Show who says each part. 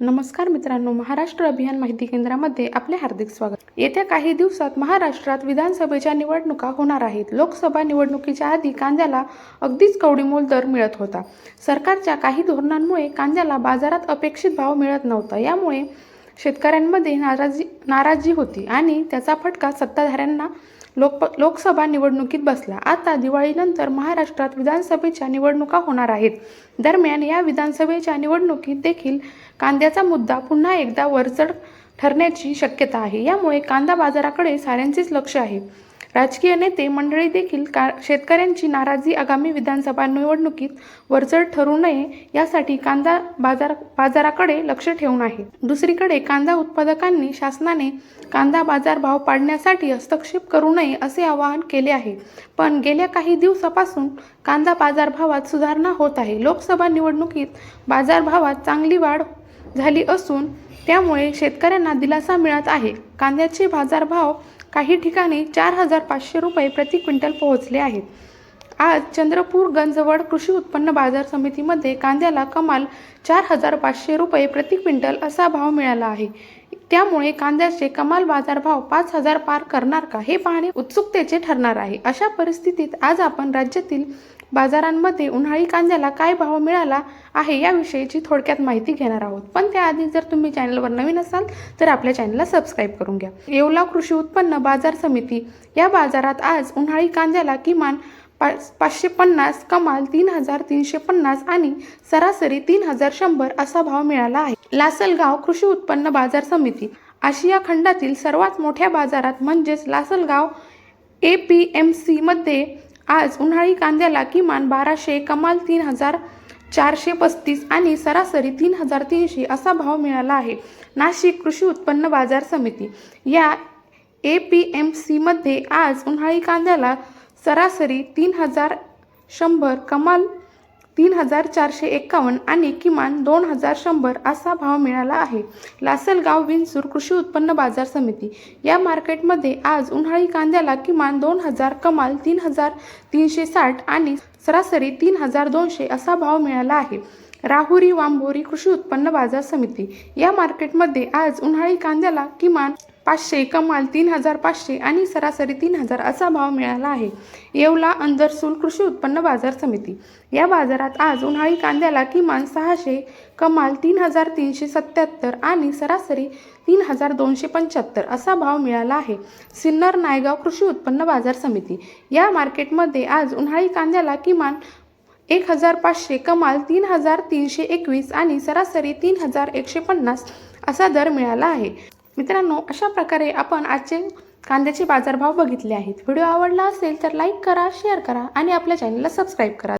Speaker 1: नमस्कार मित्रांनो महाराष्ट्र अभियान माहिती केंद्रामध्ये आपले हार्दिक स्वागत. येत्या काही दिवसात महाराष्ट्रात विधानसभेच्या निवडणुका होणार आहेत. लोकसभा निवडणुकीच्या आधी कांद्याला अगदीच कवडीमोल दर मिळत होता. सरकारच्या काही धोरणांमुळे कांद्याला बाजारात अपेक्षित भाव मिळत नव्हता. यामुळे शेतकऱ्यांमध्ये नाराजी नाराजी होती आणि त्याचा फटका सत्ताधाऱ्यांना लोक लोकसभा निवडणुकीत बसला. आता दिवाळीनंतर महाराष्ट्रात विधानसभेच्या निवडणुका होणार आहेत. दरम्यान या विधानसभेच्या निवडणुकीत देखील कांद्याचा मुद्दा पुन्हा एकदा वरचढ ठरण्याची शक्यता आहे. यामुळे कांदा बाजाराकडे साऱ्यांचेच लक्ष आहे. राजकीय नेते मंडळी देखील का शेतकऱ्यांची नाराजी आगामी विधानसभा निवडणुकीत वरचढ ठरू नये यासाठी कांदा बाजार बाजाराकडे लक्ष ठेवून आहे. दुसरीकडे कांदा उत्पादकांनी शासनाने कांदा बाजार भाव पाडण्यासाठी हस्तक्षेप करू नये असे आवाहन केले आहे. पण गेल्या काही दिवसापासून कांदा बाजारभावात सुधारणा होत आहे. लोकसभा निवडणुकीत बाजारभावात चांगली वाढ झाली असून त्यामुळे शेतकऱ्यांना दिलासा मिळत आहे. कांद्याचे बाजारभाव काही ठिकाणी चार हजार पाचशे रुपये प्रति क्विंटल पोहोचले आहेत. आज चंद्रपूर गंजवड कृषी उत्पन्न बाजार समितीमध्ये कांद्याला कमाल चार हजार पाचशे रुपये प्रति क्विंटल असा भाव मिळाला आहे. त्यामुळे कांद्याचे कमाल बाजारभाव पाच हजार पार करणार का हे पाहणे उत्सुकतेचे ठरणार आहे. अशा परिस्थितीत आज आपण राज्यातील बाजारांमध्ये उन्हाळी कांद्याला काय भाव मिळाला आहे याविषयीची थोडक्यात माहिती घेणार आहोत. पण त्याआधी जर तुम्ही चॅनलवर नवीन असाल तर आपल्या चॅनलला सबस्क्राईब करून घ्या. येवला कृषी उत्पन्न बाजार समिती. या बाजारात आज उन्हाळी कांद्याला किमान पाच पाचशे पन्नास कमाल तीन हजार तीनशे पन्नास आणि सरासरी तीन हजार शंभर असा भाव मिळाला आहे. लासलगाव कृषी उत्पन्न बाजार समिती. आशिया खंडातील सर्वात मोठ्या बाजारात म्हणजेच लासलगाव ए पी एम सीमध्ये आज उन्हाळी कांद्याला किमान बाराशे कमाल तीन हजार चारशे पस्तीस आणि सरासरी तीन हजार तीनशे असा भाव मिळाला आहे. नाशिक कृषी उत्पन्न बाजार समिती. या ए पी एम सीमध्ये आज उन्हाळी कांद्याला सरासरी तीन हजार शंभर कमाल तीन हजार चारशे एक्कावन्न आणि किमान दोन हजार शंभर असा भाव मिळाला आहे. लासलगाव विंचूर कृषी उत्पन्न बाजार समिती. या मार्केटमध्ये आज उन्हाळी कांद्याला किमान दोन हजार कमाल तीन हजार तीनशे साठ आणि सरासरी तीन हजार दोनशे असा भाव मिळाला आहे. राहुरी वांभोरी कृषी उत्पन्न बाजार समिती. या मार्केटमध्ये आज उन्हाळी कांद्याला किमान पाचशे कमाल तीन हजार पाचशे आणि सरासरी तीन हजार असा भाव मिळाला आहे. येवला अंदरसूल कृषी उत्पन्न बाजार समिती. या बाजारात आज उन्हाळी कांद्याला किमान सहाशे कमाल तीन हजार तीनशे सत्याहत्तर आणि सरासरी तीन हजार दोनशे पंच्याहत्तर असा भाव मिळाला आहे. सिन्नर नायगाव कृषी उत्पन्न बाजार समिती. या मार्केटमध्ये आज उन्हाळी कांद्याला किमान एक हजार पाचशे कमाल तीन हजार तीनशे एकवीस आणि सरासरी तीन हजार एकशे पन्नास असा दर मिळाला आहे. मित्रांनो अशा प्रकारे आपण आजचे कांद्याचे बाजारभाव बघितले आहेत. व्हिडिओ आवडला असेल तर लाईक करा शेअर करा आणि आपल्या चॅनलला सबस्क्राईब करा.